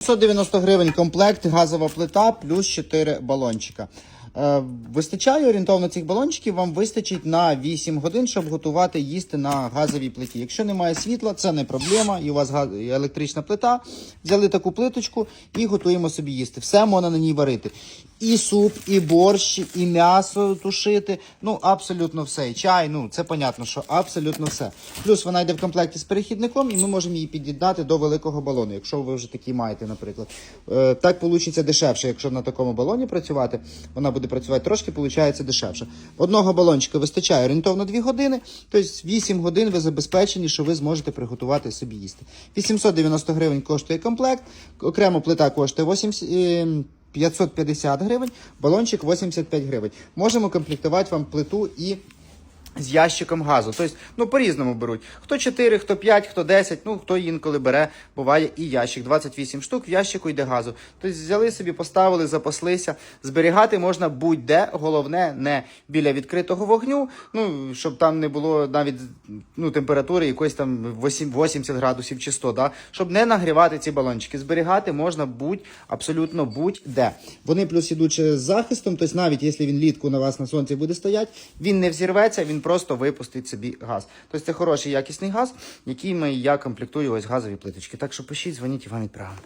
590 гривень комплект, газова плита плюс 4 балончика. Е, Вистачає орієнтовно цих балончиків, вам вистачить на 8 годин, щоб готувати їсти на газовій плиті. Якщо немає світла, це не проблема, і у вас газ- електрична плита. Взяли таку плиточку і готуємо собі їсти. Все можна на ній варити. І суп, і борщ, і м'ясо тушити. Ну, абсолютно все. І чай, ну це понятно, що абсолютно все. Плюс вона йде в комплекті з перехідником, і ми можемо її під'єднати до великого балону, якщо ви вже такий маєте, наприклад. Е, так вийде дешевше, якщо на такому балоні працювати. Вона буде працювати трошки, виходить дешевше. Одного балончика вистачає орієнтовно 2 години, тобто 8 годин ви забезпечені, що ви зможете приготувати собі їсти. 890 гривень коштує комплект, окремо плита коштує 80. Е, 550 гривень, балончик 85 гривень. Можемо комплектувати вам плиту і з ящиком газу. Тобто, ну, по-різному беруть. Хто 4, хто 5, хто 10, ну, хто інколи бере, буває і ящик. 28 штук, в ящику йде газу. Тобто взяли собі, поставили, запаслися. Зберігати можна будь-де, головне, не біля відкритого вогню, ну, щоб там не було навіть ну, температури якоїсь там 8, 80 градусів чи 100, да? щоб не нагрівати ці балончики. Зберігати можна будь, абсолютно будь-де. Вони плюс ідуть з захистом, тобто навіть якщо він літку на вас на сонці буде стояти, він не взірветься, він просто випустить собі газ. Тобто це хороший якісний газ, який ми, я комплектую ось газові плиточки. Так що пишіть, дзвоніть і вам відправимо.